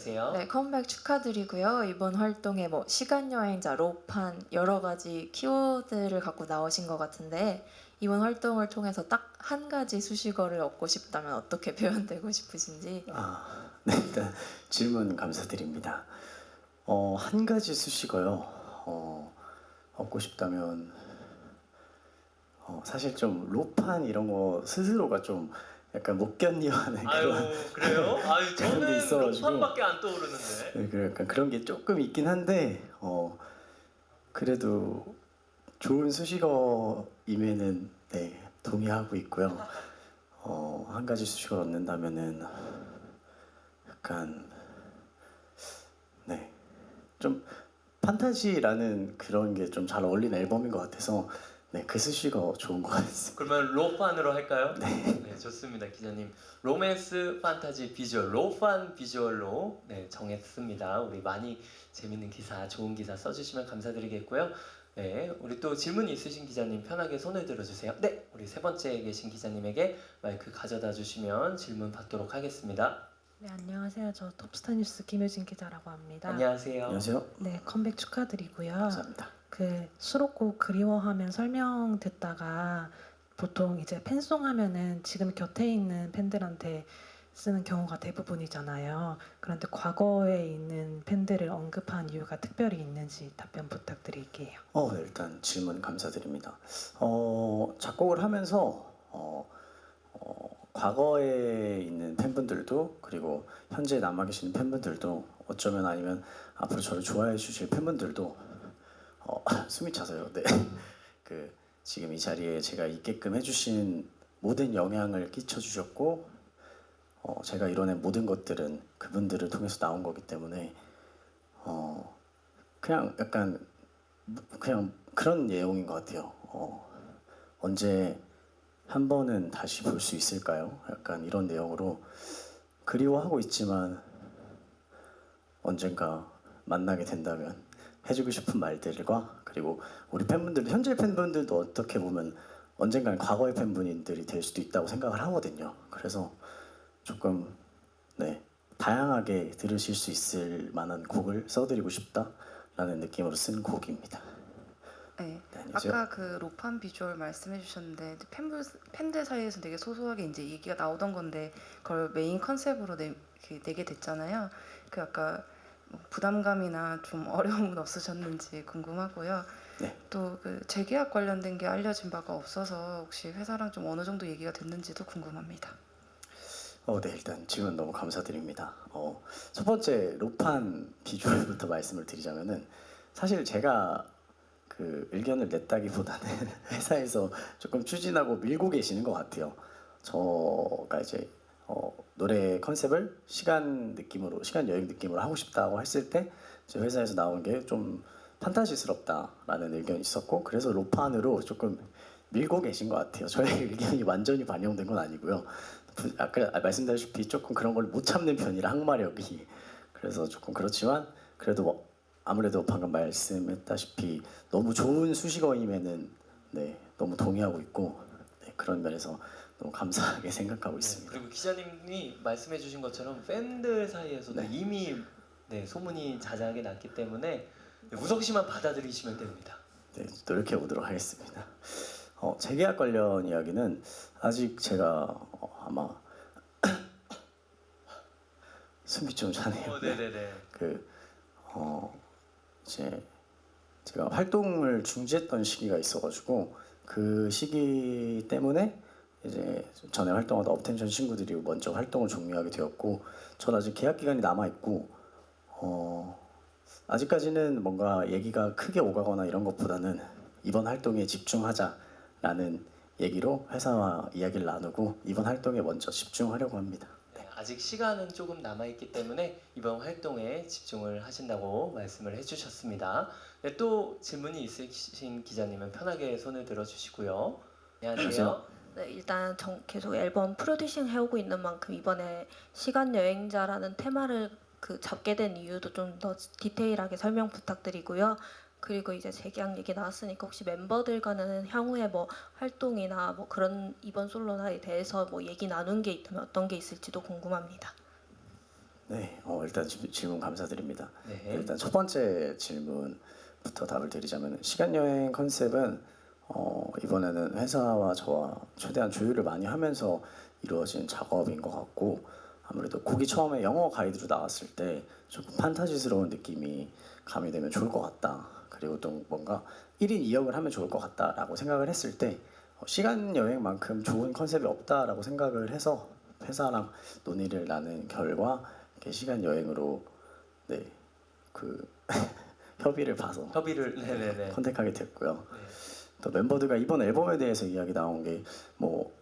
안녕하세요. 네, 컴백 축하드리고요. 이번 활동에 뭐 시간 여행자, 로판 여러 가지 키워드를 갖고 나오신 것 같은데 이번 활동을 통해서 딱 한 가지 수식어를 얻고 싶다면 어떻게 표현되고 싶으신지 아, 네, 일단 질문 감사드립니다. 어, 한 가지 수식어요. 어, 얻고 싶다면 어, 사실 좀 로판 이런 거 스스로가 좀 약간 못 견디하는 아유 그런 그래요? 아유 그런 게 저는 있어가지고. 로판밖에 안 떠오르는데. 네, 그 약간 그런 게 조금 있긴 한데 어, 그래도 좋은 수식어임에는 네, 동의하고 있고요. 어, 한 가지 수식어를 얻는다면은 약간 네. 좀 판타지라는 그런 게 좀 잘 어울리는 앨범인 것 같아서 네, 그 수식어 좋은 것 같습니다. 그러면 로판으로 할까요? 네. 좋습니다, 기자님. 로맨스, 판타지, 비주얼, 로판 비주얼로 네, 정했습니다. 우리 많이 재밌는 기사, 좋은 기사 써주시면 감사드리겠고요. 네, 우리 또 질문이 있으신 기자님 편하게 손을 들어주세요. 네, 우리 세 번째 계신 기자님에게 마이크 가져다 주시면 질문 받도록 하겠습니다. 네 안녕하세요. 저 톱스타 뉴스 김효진 기자라고 합니다. 안녕하세요. 안녕하세요. 네 컴백 축하드리고요. 감사합니다. 그 수록곡 그리워하면 설명 듣다가 보통 이제 팬송 하면은 지금 곁에 있는 팬들한테 쓰는 경우가 대부분이잖아요. 그런데 과거에 있는 팬들을 언급한 이유가 특별히 있는지 답변 부탁드릴게요. 어, 네, 일단 질문 감사드립니다. 어, 작곡을 하면서 어, 어, 과거에 있는 팬분들도 그리고 현재 남아 계시는 팬분들도 어쩌면 아니면 앞으로 저를 좋아해 주실 팬분들도 어, 숨이 차서요. 네. 그 지금 이 자리에 제가 있게끔 해주신 모든 영향을 끼쳐 주셨고 어, 제가 이뤄낸 모든 것들은 그분들을 통해서 나온 거기 때문에 어, 그냥 약간 그냥 그런 내용인 것 같아요. 어, 언제 한 번은 다시 볼 수 있을까요? 약간 이런 내용으로 그리워하고 있지만 언젠가 만나게 된다면 해주고 싶은 말들과 그리고 우리 팬분들도 현재 팬분들도 어떻게 보면 언젠가는 과거의 팬분들이 될 수도 있다고 생각을 하거든요. 그래서 조금 네 다양하게 들으실 수 있을 만한 곡을 써드리고 싶다라는 느낌으로 쓴 곡입니다. 네. 네. 아까 그 로판 비주얼 말씀해 주셨는데 팬들, 팬들 사이에서 되게 소소하게 이제 얘기가 나오던 건데 그걸 메인 컨셉으로 내, 내게 됐잖아요. 그 아까 뭐 부담감이나 좀 어려움은 없으셨는지 궁금하고요. 네. 또 그 재계약 관련된 게 알려진 바가 없어서 혹시 회사랑 좀 어느 정도 얘기가 됐는지도 궁금합니다. 어, 네, 일단 질문 너무 감사드립니다. 어, 첫 번째 로판 비주얼부터 말씀을 드리자면은 사실 제가 그 의견을 냈다기보다는 회사에서 조금 추진하고 밀고 계시는 것 같아요. 저가 이제 어, 노래 컨셉을 시간 느낌으로 시간 여행 느낌으로 하고 싶다고 했을 때 저희 회사에서 나온 게 좀 판타지스럽다라는 의견이 있었고 그래서 로판으로 조금 밀고 계신 것 같아요. 저의 의견이 완전히 반영된 건 아니고요. 부- 아까 말씀드렸다시피 조금 그런 걸 못 참는 편이라 항마력이 그래서 조금 그렇지만 그래도 뭐 아무래도 방금 말씀했다시피 너무 좋은 수식어임에는 네 너무 동의하고 있고 네, 그런 면에서 너무 감사하게 생각하고 네, 있습니다. 그리고 기자님이 말씀해주신 것처럼 팬들 사이에서도 네. 이미 네, 소문이 자자하게 났기 때문에 네, 우석 씨만 받아들이시면 됩니다. 네, 노력해 보도록 하겠습니다. 어, 재계약 관련 이야기는 아직 제가 어, 아마 숨이 좀 차네요. 어, 네네네. 그 어, 이제 제가 활동을 중지했던 시기가 있어가지고 그 시기 때문에 이제 전에 활동하던 업텐션 친구들이 먼저 활동을 종료하게 되었고 전 아직 계약 기간이 남아 있고 어, 아직까지는 뭔가 얘기가 크게 오가거나 이런 것보다는 이번 활동에 집중하자라는 얘기로 회사와 이야기를 나누고 이번 활동에 먼저 집중하려고 합니다. 네, 아직 시간은 조금 남아있기 때문에 이번 활동에 집중을 하신다고 말씀을 해주셨습니다. 네, 또 질문이 있으신 기자님은 편하게 손을 들어주시고요. 안녕하세요. 안녕하세요. 네, 일단 정, 계속 앨범 프로듀싱 해오고 있는 만큼 이번에 시간 여행자라는 테마를 그 잡게 된 이유도 좀 더 디테일하게 설명 부탁드리고요. 그리고 이제 재계약 얘기 나왔으니까 혹시 멤버들과는 향후에 뭐 활동이나 뭐 그런 이번 솔로나에 대해서 뭐 얘기 나눈 게 있다면 어떤 게 있을지도 궁금합니다. 네, 어, 일단 지- 질문 감사드립니다. 네. 일단 첫 번째 질문부터 답을 드리자면 시간 여행 컨셉은 어, 이번에는 회사와 저와 최대한 조율을 많이 하면서 이루어진 작업인 것 같고 아무래도 곡이 처음에 영어 가이드로 나왔을 때 조금 판타지스러운 느낌이 가미되면 좋을 것 같다. 그리고 또 뭔가 1인 2역을 하면 좋을 것 같다라고 생각을 했을 때 어, 시간 여행만큼 좋은 컨셉이 없다라고 생각을 해서 회사랑 논의를 나눈 결과 시간 여행으로 네그 협의를 봐서 협의를 네네네. 컨택하게 됐고요. 네. 또 멤버들과 이번 앨범에 대해서 이야기 나온 게뭐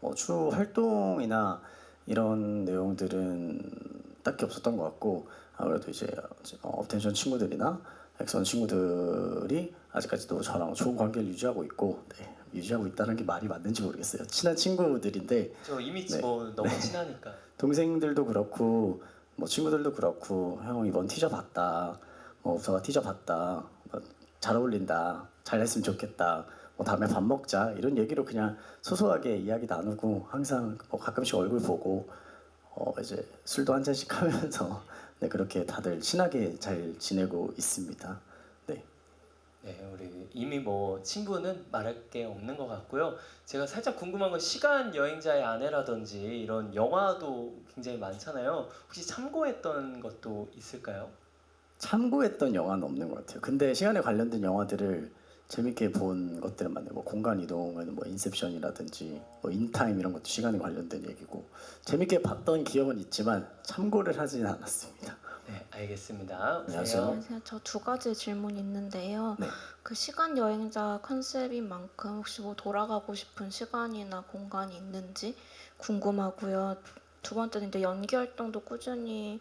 뭐 추후 활동이나 이런 내용들은 딱히 없었던 것 같고 아무래도 이제 어, 업텐션 친구들이나 엑선 친구들이 아직까지도 저랑 좋은 관계를 유지하고 있고 네, 유지하고 있다는 게 말이 맞는지 모르겠어요. 친한 친구들인데 저 이미 네. 뭐 너무 친하니까. 동생들도 그렇고 뭐 친구들도 그렇고 형 이번 티저 봤다 뭐 우서가 티저 봤다 뭐 잘 어울린다 잘했으면 좋겠다 뭐 다음에 밥 먹자 이런 얘기로 그냥 소소하게 이야기 나누고 항상 뭐 가끔씩 얼굴 보고 어 이제 술도 한 잔씩 하면서 네 그렇게 다들 친하게 잘 지내고 있습니다 네 네, 우리 이미 뭐 친구는 말할 게 없는 것 같고요. 제가 살짝 궁금한 건 시간 여행자의 아내라든지 이런 영화도 굉장히 많잖아요. 혹시 참고했던 것도 있을까요? 참고했던 영화는 없는 것 같아요. 근데 시간에 관련된 영화들을 재밌게 본 것들은 많네요. 뭐 공간 이동은 뭐 인셉션이라든지 뭐 인타임 이런 것도 시간에 관련된 얘기고 재밌게 봤던 기억은 있지만 참고를 하지는 않았습니다. 네, 알겠습니다. 안녕하세요. 안녕하세요. 저 두 가지 질문 있는데요. 네. 그 시간 여행자 컨셉인 만큼 혹시 뭐 돌아가고 싶은 시간이나 공간이 있는지 궁금하고요. 두 번째는 이제 연기 활동도 꾸준히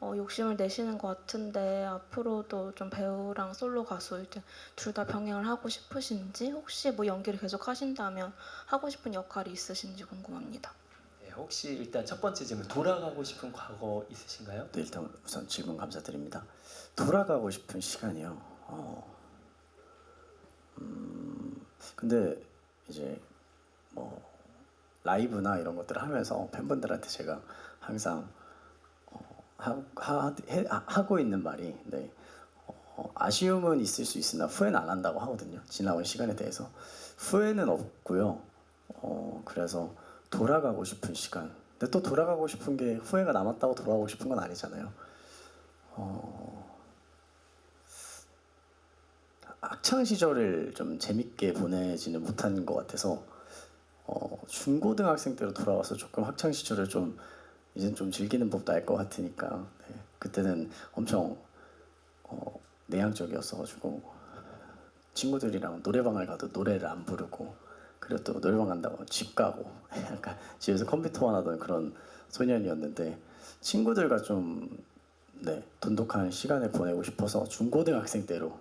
어, 욕심을 내시는 것 같은데 앞으로도 좀 배우랑 솔로 가수 이제 둘 다 병행을 하고 싶으신지 혹시 뭐 연기를 계속 하신다면 하고 싶은 역할이 있으신지 궁금합니다. 네, 혹시 일단 첫 번째 질문 돌아가고 싶은 과거 있으신가요? 네, 일단 우선 질문 감사드립니다. 돌아가고 싶은 시간이요. 어, 음, 근데 이제 뭐 라이브나 이런 것들을 하면서 팬분들한테 제가 항상 어, 하, 하, 해, 하- 하고 있는 말이 네, 어, 아쉬움은 있을 수 있으나 후회는 안 한다고 하거든요. 지나온 시간에 대해서 후회는 없고요. 어, 그래서 돌아가고 싶은 시간. 근데 또 돌아가고 싶은 게 후회가 남았다고 돌아가고 싶은 건 아니잖아요. 어, 학창 시절을 좀 재밌게 보내지는 못한 것 같아서 어, 중고등학생 때로 돌아와서 조금 학창 시절을 좀 이젠 좀 즐기는 법도 알 것 같으니까 네, 그때는 엄청 어, 내향적이었어가지고 친구들이랑 노래방을 가도 노래를 안 부르고 그리고 또 노래방 간다고 집 가고 약간 집에서 컴퓨터만 하던 그런 소년이었는데 친구들과 좀 네, 돈독한 시간을 보내고 싶어서 중고등학생 때로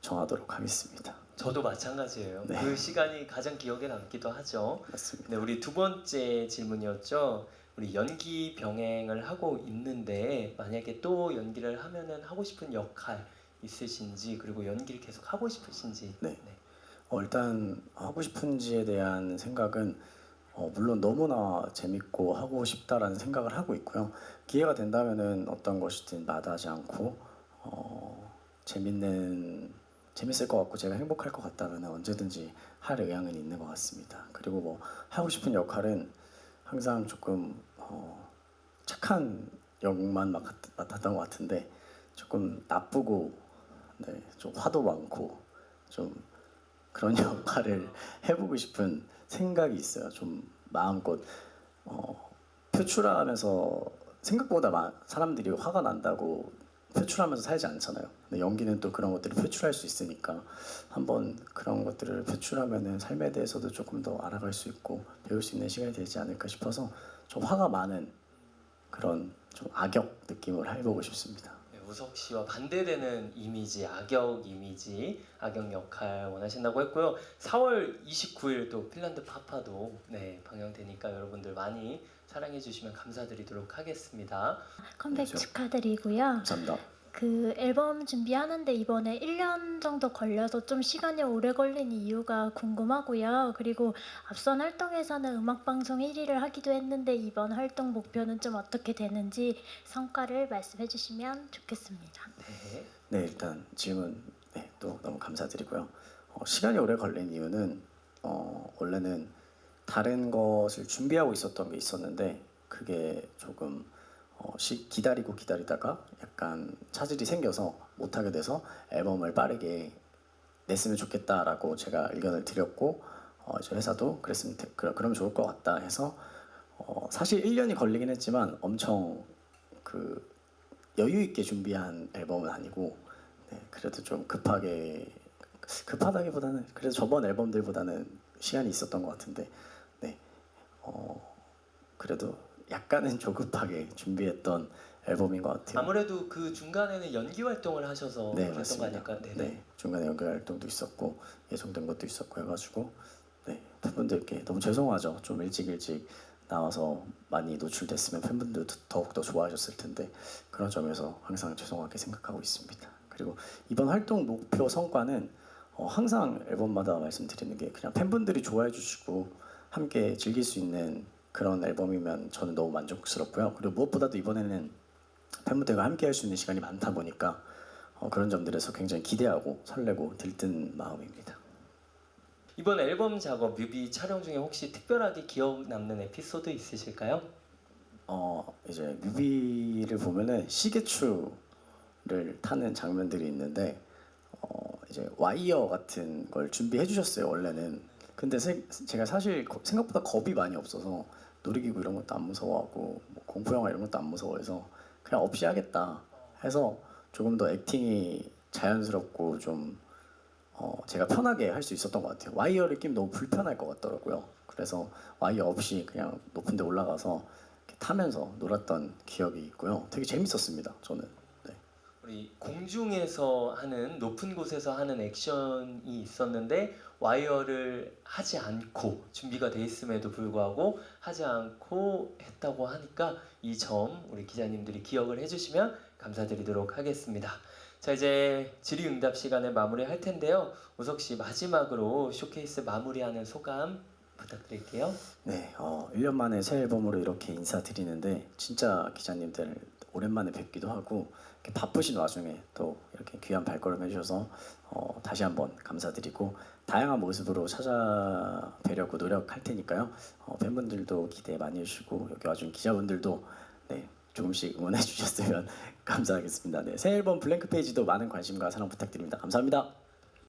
정하도록 하겠습니다. 저도 마찬가지예요. 네. 그 시간이 가장 기억에 남기도 하죠. 맞습니다. 네, 우리 두 번째 질문이었죠. 우리 연기 병행을 하고 있는데 만약에 또 연기를 하면은 하고 싶은 역할 있으신지 그리고 연기를 계속 하고 싶으신지. 네. 어, 일단 하고 싶은지에 대한 생각은 어, 물론 너무나 재밌고 하고 싶다라는 생각을 하고 있고요. 기회가 된다면은 어떤 것이든 마다하지 않고 어, 재밌는 재밌을 것 같고 제가 행복할 것 같다면 언제든지 할 의향은 있는 것 같습니다. 그리고 뭐 하고 싶은 역할은 항상 조금 어, 착한 맡- 맡았던 것 같은데 조금 나쁘고 네, 좀 화도 많고 좀 그런 역할을 해보고 싶은 생각이 있어요. 좀 마음껏 어, 표출하면서 생각보다 마- 사람들이 화가 난다고 표출하면서 살지 않잖아요. 근데 연기는 또 그런 것들을 표출할 수 있으니까 한번 그런 것들을 표출하면은 삶에 대해서도 조금 더 알아갈 수 있고 배울 수 있는 시간이 되지 않을까 싶어서 좀 화가 많은 그런 좀 악역 느낌을 해보고 싶습니다. 네, 우석 씨와 반대되는 이미지, 악역 이미지, 악역 역할 원하신다고 했고요. 4월 29일 또 핀란드 파파도 네, 방영되니까 여러분들 많이 사랑해 주시면 감사드리도록 하겠습니다. 컴백 그렇죠. 축하드리고요. 감사합니다. 그 앨범 준비하는데 이번에 1년 정도 걸려서 좀 시간이 오래 걸린 이유가 궁금하고요. 그리고 앞선 활동에서는 음악 방송 1위를 하기도 했는데 이번 활동 목표는 좀 어떻게 되는지 성과를 말씀해 주시면 좋겠습니다. 네. 네 일단 질문 네, 또 너무 감사드리고요. 어, 시간이 오래 걸린 이유는 어, 원래는 다른 것을 준비하고 있었던 게 있었는데 그게 조금 어, 시, 기다리고 기다리다가 약간 차질이 생겨서 못하게 돼서 앨범을 빠르게 냈으면 좋겠다라고 제가 의견을 드렸고 어, 이제 회사도 그랬으면 되- 그러, 그러면 좋을 것 같다 해서 어, 사실 1년이 걸리긴 했지만 엄청 그 여유 있게 준비한 앨범은 아니고 네, 그래도 좀 급하게 급하다기보다는 그래도 저번 앨범들보다는 시간이 있었던 것 같은데 네, 어, 그래도 약간은 조급하게 준비했던 앨범인 것 같아요. 아무래도 그 중간에는 연기 활동을 하셔서 네, 그랬던 거 맞습니다. 아닐까? 네네. 네, 중간에 연결 활동도 있었고 예정된 것도 있었고 해가지고 네, 팬분들께 너무 죄송하죠. 좀 일찍 일찍 나와서 많이 노출됐으면 팬분들도 더욱 더 좋아하셨을 텐데 그런 점에서 항상 죄송하게 생각하고 있습니다. 그리고 이번 활동 목표 성과는 어, 항상 앨범마다 말씀드리는 게 그냥 팬분들이 좋아해 주시고 함께 즐길 수 있는 그런 앨범이면 저는 너무 만족스럽고요. 그리고 무엇보다도 이번에는 팬분들과 함께 할 수 있는 시간이 많다 보니까 어, 그런 점들에서 굉장히 기대하고 설레고 들뜬 마음입니다. 이번 앨범 작업 뮤비 촬영 중에 혹시 특별하게 기억 남는 에피소드 있으실까요? 어 이제 뮤비를 보면은 시계추를 타는 장면들이 있는데 어 이제 와이어 같은 걸 준비해 주셨어요 원래는 근데 세- 제가 사실 거- 생각보다 겁이 많이 없어서 놀이기구 이런 것도 안 무서워하고 뭐 공포 영화 이런 것도 안 무서워해서 그냥 없이 하겠다 해서 조금 더 액팅이 자연스럽고 좀 어, 제가 편하게 할 수 있었던 것 같아요. 와이어를 끼면 너무 불편할 것 같더라고요. 그래서 와이어 없이 그냥 높은 데 올라가서 타면서 놀았던 기억이 있고요. 되게 재밌었습니다. 저는. 네. 우리 공중에서 하는 높은 곳에서 하는 액션이 있었는데 와이어를 하지 않고 준비가 돼 있음에도 불구하고 하지 않고 했다고 하니까 이 점 우리 기자님들이 기억을 해주시면 감사드리도록 하겠습니다. 자 이제 질의응답 시간을 마무리할 텐데요. 우석 씨 마지막으로 쇼케이스 마무리하는 소감 부탁드릴게요. 네, 어, 1년 만에 새 앨범으로 이렇게 인사드리는데 진짜 기자님들 오랜만에 뵙기도 하고 바쁘신 와중에 또 이렇게 귀한 발걸음 해주셔서 어, 다시 한번 감사드리고 다양한 모습으로 찾아뵈려고 노력할 테니까요. 어, 팬분들도 기대 많이 해주시고 여기 와준 기자분들도 네, 조금씩 응원해 주셨으면 감사하겠습니다. 네, 새 앨범 블랭크 페이지도 많은 관심과 사랑 부탁드립니다. 감사합니다.